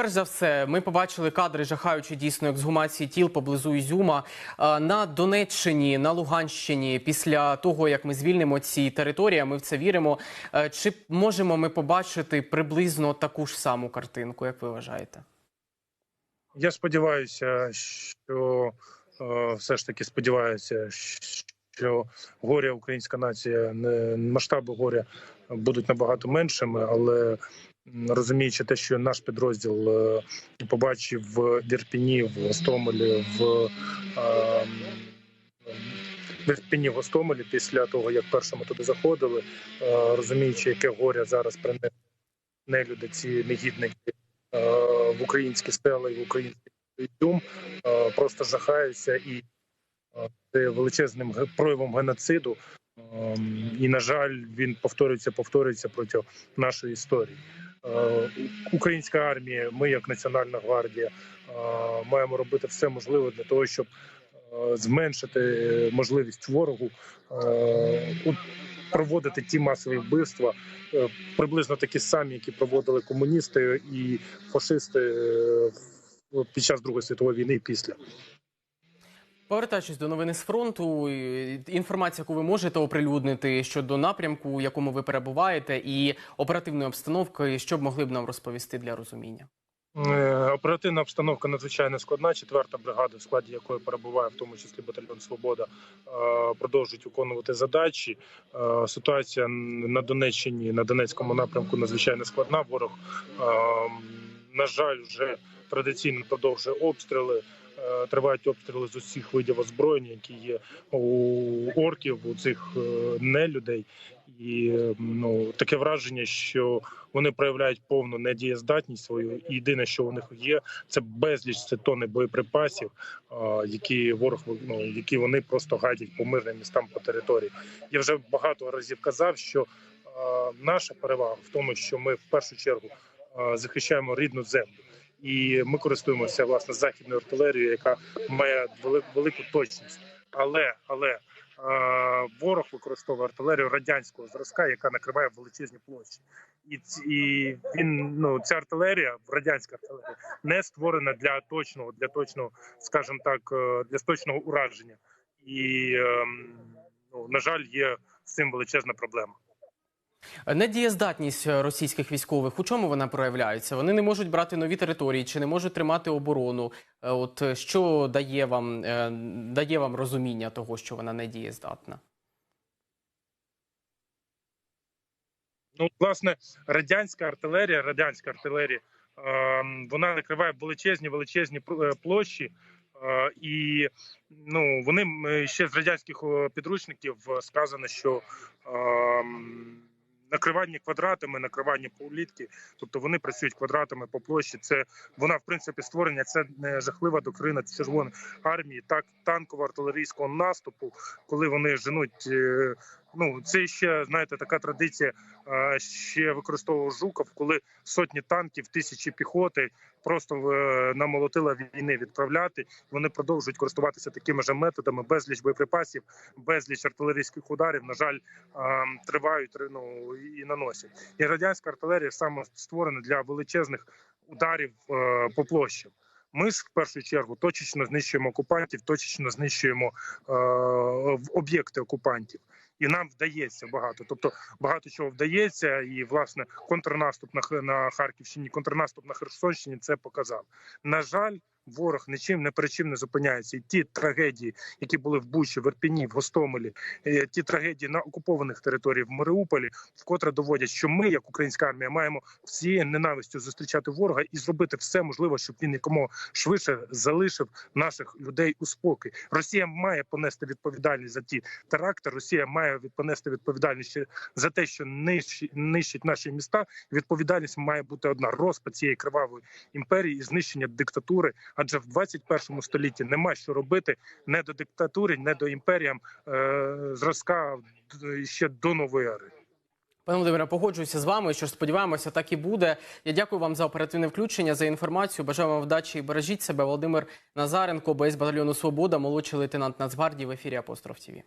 перш за все, ми побачили кадри жахаючі дійсно ексгумації тіл поблизу Ізюма Е, на Донеччині, на Луганщині. Після того як ми звільнимо ці території, ми в це віримо. Е, Чи можемо ми побачити приблизно таку ж саму картинку, як ви вважаєте? Я сподіваюся, що е, все ж таки сподіваюся, що горя українська нація не масштаби горя будуть набагато меншими, але розуміючи те, що наш підрозділ е, побачив в Ірпіні, в Гостомелі, в е, в Гостомелі, після того як першими туди заходили, е, розуміючи, яке горя зараз принесли нелюди, ці негідники е, в українські села і в український е, просто жахаюся і величезним проявом геноциду. Ем, І, на жаль, він повторюється, повторюється протягом нашої історії. Е, Українська армія, ми, як Національна гвардія, е, маємо робити все можливе для того, щоб е, зменшити можливість ворогу проводити ті масові вбивства, приблизно такі самі, які проводили комуністи і фашисти під час Другої світової війни і після. Повертаючись до новини з фронту, інформація, яку ви можете оприлюднити щодо напрямку, у якому ви перебуваєте, і оперативної обстановки, що б могли б нам розповісти для розуміння? Е, Оперативна обстановка надзвичайно складна. Четверта бригада, в складі якої перебуває, в тому числі батальйон Свобода, е, продовжують виконувати задачі. Е, Ситуація на Донеччині, на Донецькому напрямку надзвичайно складна. Ворог, е, на жаль, вже традиційно продовжує обстріли. Е, Тривають обстріли з усіх видів озброєння, які є у орків, у цих е, нелюдей, і ну таке враження, що вони проявляють повну недієздатність свою. І єдине, що у них є, це безліч це тони боєприпасів, які ворог ну, які вони просто гадять по мирним містам по території. Я вже багато разів казав, що наша перевага в тому, що ми в першу чергу захищаємо рідну землю. І ми користуємося власне західною артилерією, яка має велику точність. Але але е, ворог використовує артилерію радянського зразка, яка накриває величезні площі, і ці і він ну ця артилерія, радянська артилерія, не створена для точного, для точного, скажімо так, е, для точного ураження. І ем, ну, на жаль, є з цим величезна проблема. Недієздатність російських військових у чому вона проявляється? Вони не можуть брати нові території чи не можуть тримати оборону. Е, От е, що дає вам е, дає вам розуміння того, що вона недієздатна? Ну, власне, радянська артилерія, радянська артилерія, ем, вона накриває величезні величезні е, площі. е, І ну вони е, ще з радянських е, підручників е, сказано, що ем, накривання квадратами, накривання політки, тобто вони працюють квадратами по площі. Це вона в принципі створення. Це не жахлива докрина червоної армії, так танково артилерійського наступу, коли вони женуть. Ну це ще знаєте, така традиція. е, Ще використовував Жуков, коли сотні танків, тисячі піхоти просто е, намолотила війни відправляти. Вони продовжують користуватися такими ж методами, безліч боєприпасів, безліч артилерійських ударів. На жаль, е, тривають ну, і наносять. І радянська артилерія саме створена для величезних ударів по площам. Ми ж в першу чергу точечно знищуємо окупантів, точечно знищуємо е, об'єкти окупантів. І нам вдається багато. Тобто багато чого вдається, і власне контрнаступ на на Харківщині, контрнаступ на Херсонщині це показав. На жаль, ворог нічим не перед не зупиняється. І ті трагедії, які були в Бучі, в Ірпіні, в Гостомелі, е, ті трагедії на окупованих територіях в Маріуполі, вкотре доводять, що ми, як українська армія, маємо всією ненавистю зустрічати ворога і зробити все можливе, щоб він якомога швидше залишив наших людей у спокій. Росія має понести відповідальність за ті теракти. Росія має понести відповідальність за те, що нищить наші міста. Відповідальність має бути одна розпад цієї кривавої імперії і знищення диктатури. Адже в 21 столітті нема що робити не до диктатури, не до імперіям е, зразка ще до нової ери. Пане Володимире, погоджуюся з вами. Що сподіваємося, так і буде. Я дякую вам за оперативне включення, за інформацію. Бажаю вам вдачі і бережіть себе. Володимир Назаренко, боєць батальйону Свобода, молодший лейтенант Нацгвардії в ефірі Апостроф ТІВІ.